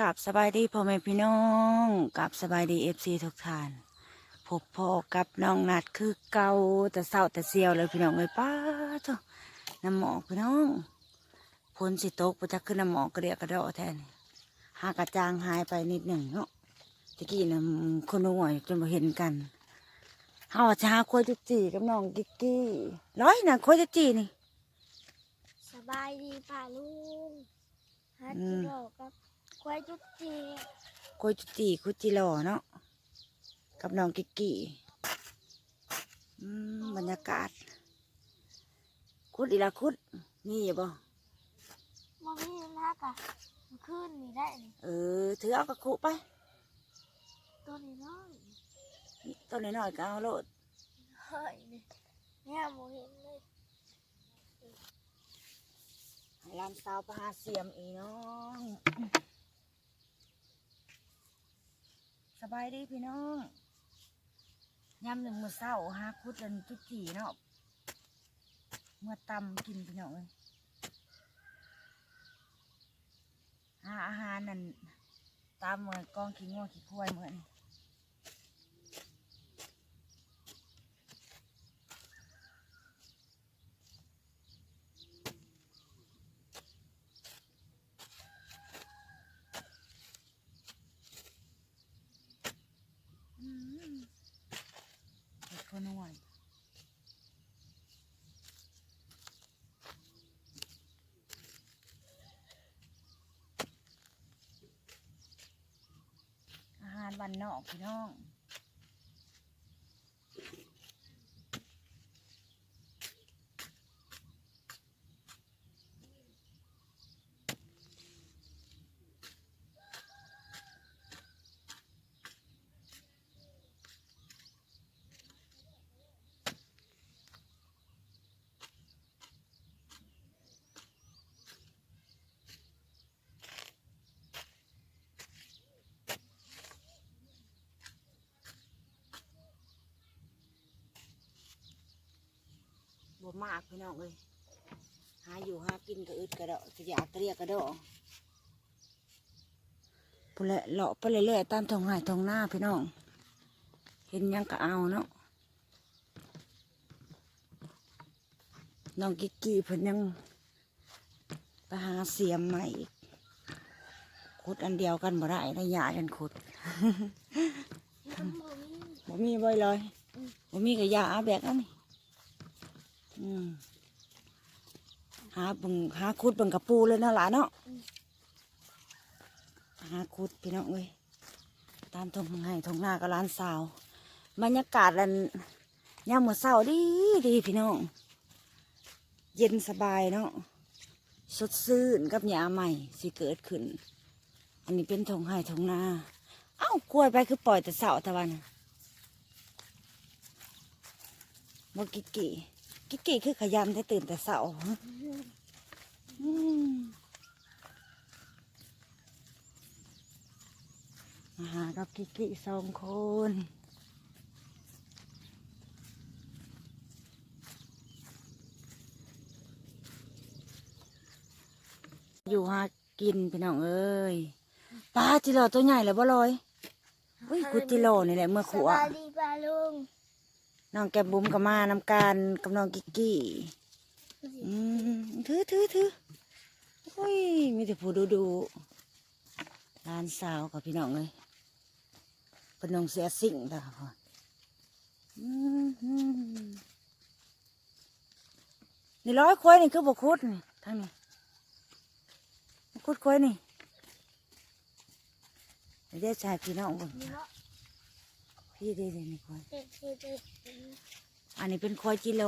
กับสบายดีพ่อแม่พี่น้องกับสบายดีเอฟซีทุกท่านพบพ่อกับน้องนัดคือเก่าแต่เศร้าแต่เสียวเลยพี่น้องเลยป้าเจ้าน้ำหมอกพี่น้องพ้นสิตกประจักขึ้นน้ำหมอกกระเดียกกระเดอแทนหากระจางหายไปนิดหนึ่งเนาะตะกี้นะคนห่วยจนมาเห็นกันเฮาจะหาคุยจุกจีกับน้องกิกกี้ร้อยนะคุยจุกจีนี่สบายดีป่าลุงฮัตอืจิมโร่กับ ควายจุกจีคุยจุกจีคุยจิหล่อเนาะกับน้องกิกกี้อืมบรรยากาศ คุดอีละคุดนี่อย่าบ่บ่มีนักอะมันขึ้นนี่ได้นี่เออถือเอากระคุไปตัวนี้น้อยนี่ต้นน้อยๆก็เอาโลดเฮ้ยนี่เนี่ยโมเห็นเลยให้ลานสาวไปหาเสียมอีน้อง สบายดีพี่น้องยำหนึ่งมือเศร้าฮาคุดกันจุกจีเนาะเมื่อตำกินพี่น้องเอ้ยหาอาหารนั่นตามเมื่อกองขี้ง่วขี้ควายเมื่อน อืมเด็กคนนวล อาหารวันนอกพี่น้อง บ่มากพี่น้องเอ้ยหาอยู่หากินก็อึดกระเดาะจะอยากกระเรียกกระเดาะพุ่นแหละเลาะไปเรื่อยๆตามท้องไร่ท้องหน้าพี่น้อง เห็นหยังก็เอาเนาะน้องกิกกี้เพิ่นยังไปหาเสียมใหม่อีกขุดอันเดียวกันบ่ได้ได้ยากันขุดยังบ่มีบ่มีบ่อยเลยบ่มีก็ยาอาแบกเอันนี้อืม หาบิ่งหาขุดบิ่งกระปูเลยนะหลานเนาะหาขุดพี่น้องเอ้ยตามทงให้ทงหน้ากับร้านสาวบรรยากาศอันยามมื้อเช้าดีดีพี่น้อง เย็นสบายเนาะสดชื่นกับหญ้าใหม่สิเกิดขึ้น อันนี้เป็นทงให้ทงหน้าเอ้ากล้วยไปคือปล่อยแต่เสาตะวันบกิก กี้กิกกี้คือขยันได้ตื่นแต่เสาอืมาหากับกิกกี้สองคนอยู่หากินพี่น้องเอ้ยปลาจิโร่ตัวใหญ่เลยบ่ลอยอุ้ยกุจิโร่นี่แหละเมื่อขวบา น้องแก้มบุ้มกับมาน้ำการกับน้องกิกกี้อืมถือถือถืออุ้ยมีแต่ผู้ดูดูร้านสาวกับพี่น้องเลยเป็นน้องเสียสิ่งแต่ค่ะพ่อนี่ร้อยควยนี่คือบกคุดนี่ทั้งนี้บกคุดควยนี่เดี๋ยวได้ชายพี่น้องเบ่งนี่เนาะ พี่ได้เลยนี่ควายเด็ดเด็ดเด็ดอันนี้เป็นควายจิโล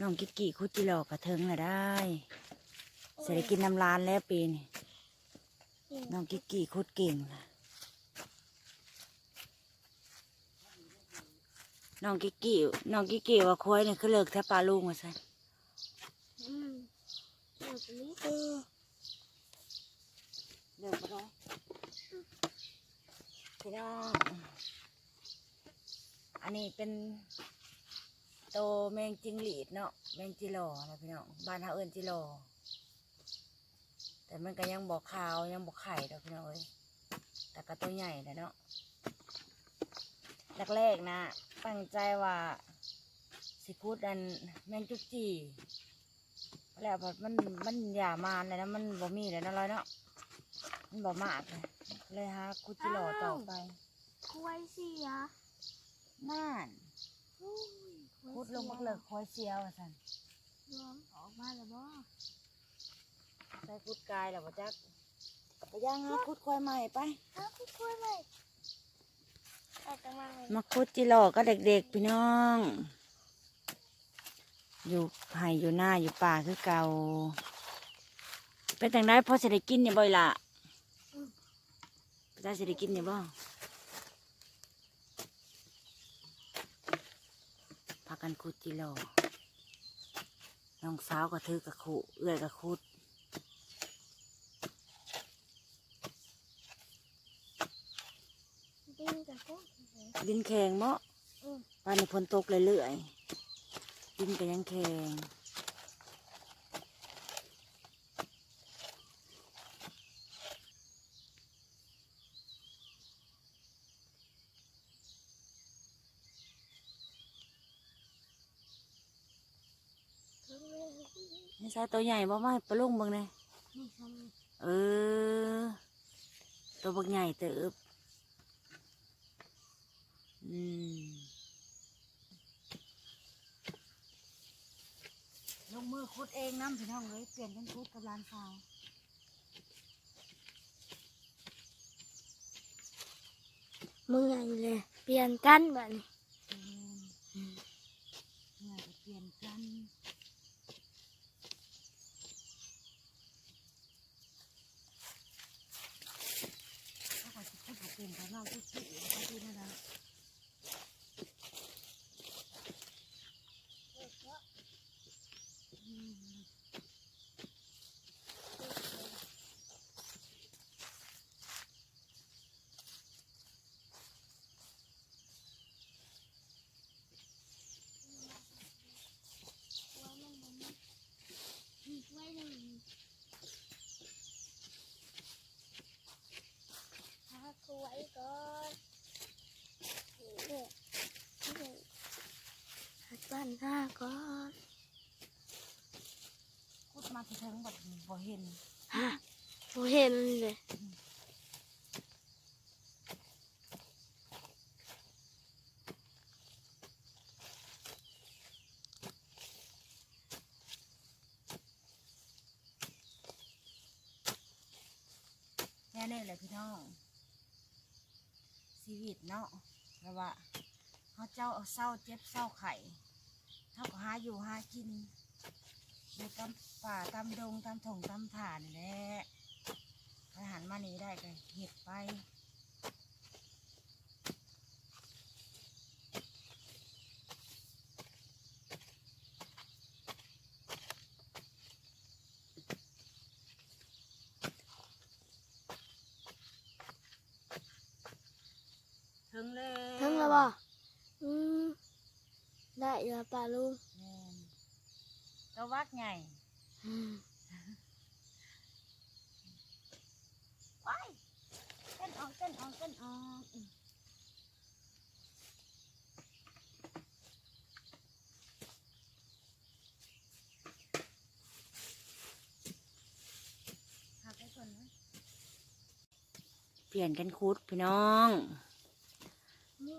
น้องกิกกี้คุดจิโลกระเทิงละได้เสร็จกินน้ำลานแล้วปีนี่น้องกิกกี้คุดเก่งนะน้องกิกกี้น้องกิกกี้ว่าควายนี่คือเลิกแทบปลาลุงมาใส่อืมแบบนี้เลิกไปแล้ว พี่น้อง อันนี้เป็นโตแมงจิงหลีดเนาะแมงจิโลนะพี่น้องบ้านเฮาเอิ้นจิโลแต่มันก็ยังบอกขาวยังบอกไข่ดอกพี่น้องเอ้ยแต่ก็ตัวใหญ่แหละเนาะแรกๆนะตั้งใจว่าสิคูดอันแมงจุกจีแล้วพอมันมันหย่ามานเลยนะมันบ่มีเลยนะร้อยเนาะมันบ่มากเลย เลยฮะคุดจิโร่ต่อไปควายเสียน่านอุ้ยคุดลงมักเลิกคอยเสียวอะสันรวมออกมาแล้วบ่ใส่คุดกายแล้วบ่จักไปย่างฮะคุดคอยใหม่ไปอ้าวคุดกล้วยเลยเอากำลังเลยมาคุดจิโร่ก็เด็กๆพี่น้อง อยู่ไห่อยู่หน้าอยู่ป่าคือเก่าเป็นแต่งได้พอจะได้กินเนี่ยบ่อยละ พอจะได้กินเนี่ยบ่พากันคุดจิโร่น้องสาวก็ถือกับขุเอื้อยกับคุดดินกับกุ้งดินแข็งเนาะอืมป่านนี้ฝนตกเรื่อยๆดินก็ยังแข็ง ถึงเลย นี่ใส่ตัวใหญ่บ่มาให้ปลาลุงเบิ่งเลยนี่ทเออ ตัวบักใหญ่เติบอืมลงมือคุดเองน้ำพี่น้องเลยเปลี่ยนเป็นคุดกับร้านสาวำมึงไงเลยเปลี่ยนกันบัดนี้ อืมเมื่อจะเปลี่ยนกันถ้าเขาจะคุดบ่เป็นเขา น้องคุดคุดเองเขาคุดนะนะ ไว้หนึ่งพักไว้ก่อนเนี่ยเนี่ยหัดบ้านหน้าก่อน คุดมาที่ถึงแบบบ่ เห็นฮะโเห็นเลยแค่นี้แหละพี่น้องชีวิตเนาะแล้วว่าเขาเจ้าเอาเศร้าเจ็บเศร้าไข่เขาก็หาอยู่หากินอยู่ ตามป่าตามดงตามถงตามถ่านแหละอาหารมานี้ได้ก็เห็ดไปถึงแล้ว ทั้งแล้วบ่อืมได้อยู่อะป่าลุง ตัววักไงอืมว้ายเต้นออกเต้นออกเต้นออกพักไว้ก่อนนะเปลี่ยนกันคุดพี่น้องนี่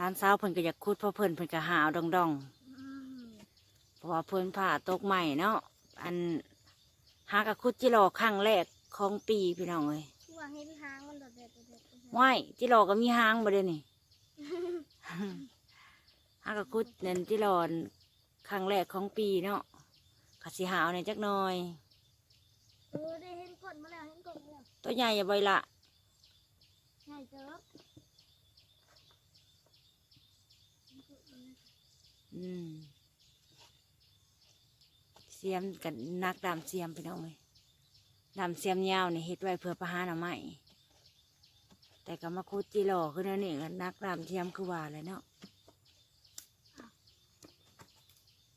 ร้านสาวเพิ่นก็อยากคุดเพราะเพิ่นเพิ่นก็หาเอาดองดองอืมๆ เพราะว่าเพิ่นผ่าตกใหม่เนาะอันหากะคุดจิโร่ครั้งแรกของปีพี่น้องเอ้ยที่ว่าเห็นหางมันโดดเด็ดโดดเด็ดโดดเด็ดว่ายจิโร่ก็มีหางบ่เด้นี่หากะคุดเน้นจิโร่ครั้งแรกของปีเนาะกะสิหาเอาในอยจักหน่อยเออได้เห็นกดมาแล้วเห็นกดมาแล้วตัวใหญ่อย่าไว้ละใช่เจออืมเเสียมกันนักดามเสียมไปน้องไหมดามเสียมยาวเนี่ยเฮ็ดไว้เพื่อประหารเอาไหมแต่ก็มาคุดจีหล่อขึ้นนั่นเองนักดามเสียมคือว่าเลยเนาะ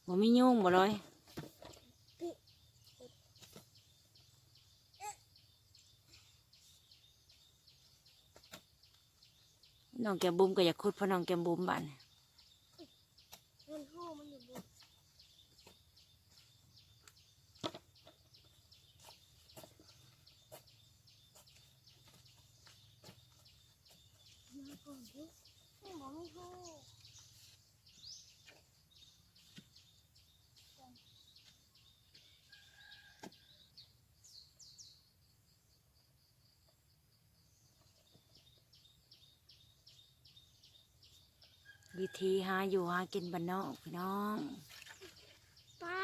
ผมไมียุ่งบ่เลยน้องแกมบุ้มก็อยากคุดเพราะน้องแกมบุ้มบ้าน วิธีหาอยู่หากินบ้านนอกพี่น้องปลา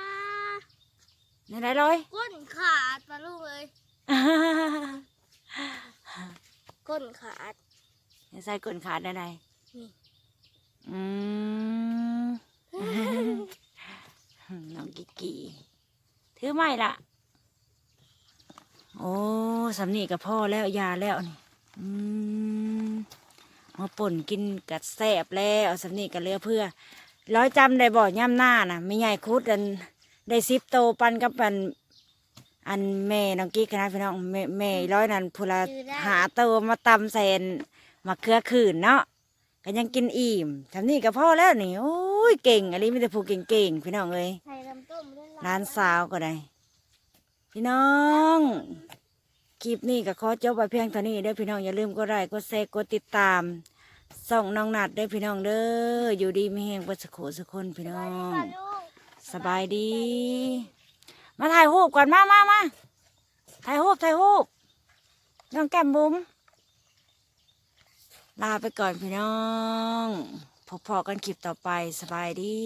นั่นไรเลยก้นขาดปลาลูกเลยก้นขาดใส่ก้นขาดได้ไหนนี่อืมน้องกิกกี้ถือไม่ละโอ้สำนีกับพ่อแล้วยาแล้วนี่อืม มาป่นกินกัดแสบแล้วสำนีกับเลือเพื่อ ร้อยจำได้บ่ย่ำหน้าน่ะไม่ใหญ่คุดอันได้ซิปโตปันกับปันอันแม่น้องกิ๊กนะพี่น้องแม่แม่ร้อยนั้นพูละหาโตมาตำใส่อันมาเกลือขืนเนาะก็ยังกินอิ่มทำนี่กับพ่อแล้วนี่โอ้ยเก่งอันนี้ไม่ได้ผูกเก่งๆพี่น้องเอ้ยใส่ลำต้มด้วยร้านสาวก็ได้พี่น้องคลิปนี้ก็ขอจบไปเพียงเท่านี้เด้อพี่น้องอย่าลืมกดไลค์กดแชร์กดติดตาม ส่องน้องนัดเด้พี่น้องเด้ออยู่ดีไม่แหงประสโขสุคนพี่น้อง สบายดี มาถ่ายรูปก่อนมามามาถ่ายรูปถ่ายรูปน้องแก้มบุ๋มลาไปก่อนพี่น้องพบพอกันคลิปต่อไปสบายดี